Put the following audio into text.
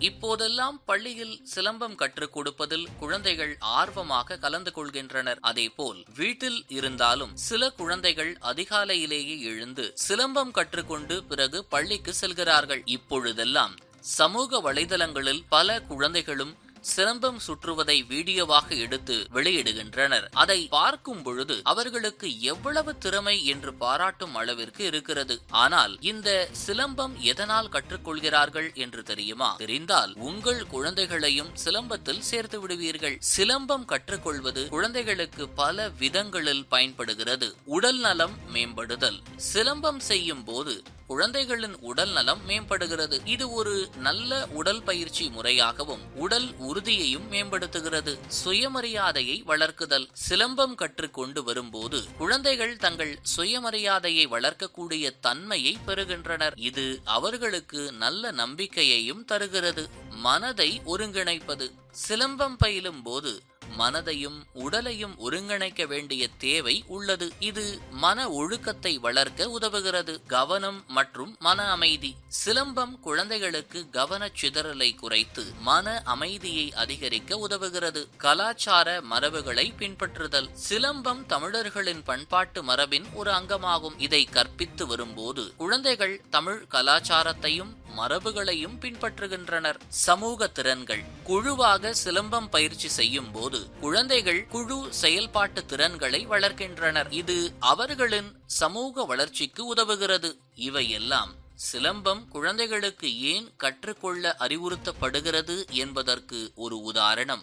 இப்போதெல்லாம் பள்ளியில் சிலம்பம் கற்றுக் கொடுப்பதில் குழந்தைகள் ஆர்வமாக கலந்து கொள்கின்றனர். அதேபோல் வீட்டில் இருந்தாலும் சில குழந்தைகள் அதிகாலையிலேயே எழுந்து சிலம்பம் கற்றுக்கொண்டு பிறகு பள்ளிக்கு செல்கிறார்கள். இப்பொழுதெல்லாம் சமூக வலைதளங்களில் பல குழந்தைகளும் சிலம்பம் சுற்றுவதை வீடியோவாக எடுத்து வெளியிடுகின்றனர். அதை பார்க்கும் பொழுது அவர்களுக்கு எவ்வளவு திறமை என்று பாராட்டும் அளவிற்கு இருக்கிறது. ஆனால் இந்த சிலம்பம் எதனால் கற்றுக்கொள்கிறார்கள் என்று தெரியுமா? தெரிந்தால் உங்கள் குழந்தைகளையும் சிலம்பத்தில் சேர்த்து விடுவீர்கள். சிலம்பம் கற்றுக்கொள்வது குழந்தைகளுக்கு பல விதங்களில் பயன்படுகிறது. உடல் நலம் மேம்படுதல். சிலம்பம் செய்யும் போது குழந்தைகளின் உடல் நலம் மேம்படுகிறது. இது ஒரு நல்ல உடல் பயிற்சி முறையாகவும் உடல் உறுதியையும் மேம்படுத்துகிறது. சுயமரியாதையை வளர்க்குதல். சிலம்பம் கற்றுக் கொண்டு வரும்போது குழந்தைகள் தங்கள் சுயமரியாதையை வளர்க்கக்கூடிய தன்மையை பெறுகின்றனர். இது அவர்களுக்கு நல்ல நம்பிக்கையையும் தருகிறது. மனதை ஒருங்கிணைப்பது. சிலம்பம் பயிலும் போது மனதையும் உடலையும் ஒருங்கிணைக்க வேண்டிய தேவை உள்ளது. இது மன ஒழுக்கத்தை வளர்க்க உதவுகிறது. கவனம் மற்றும் மன அமைதி. சிலம்பம் குழந்தைகளுக்கு கவன சிதறலை குறைத்து மன அமைதியை அதிகரிக்க உதவுகிறது. கலாச்சார மரபுகளை பின்பற்றுதல். சிலம்பம் தமிழர்களின் பண்பாட்டு மரபின் ஒரு அங்கமாகும். இதை கற்பித்து வரும்போது குழந்தைகள் தமிழ் கலாச்சாரத்தையும் மரபுகளையும் பின்பற்றுகின்றனர். சமூக திறன்கள். குழுவாக சிலம்பம் பயிற்சி செய்யும் போது குழந்தைகள் குழு செயல்பாட்டு திறன்களை வளர்க்கின்றனர். இது அவர்களின் சமூக வளர்ச்சிக்கு உதவுகிறது. இவையெல்லாம் சிலம்பம் குழந்தைகளுக்கு ஏன் கற்றுக்கொள்ள அறிவுறுத்தப்படுகிறது என்பதற்கு ஒரு உதாரணம்.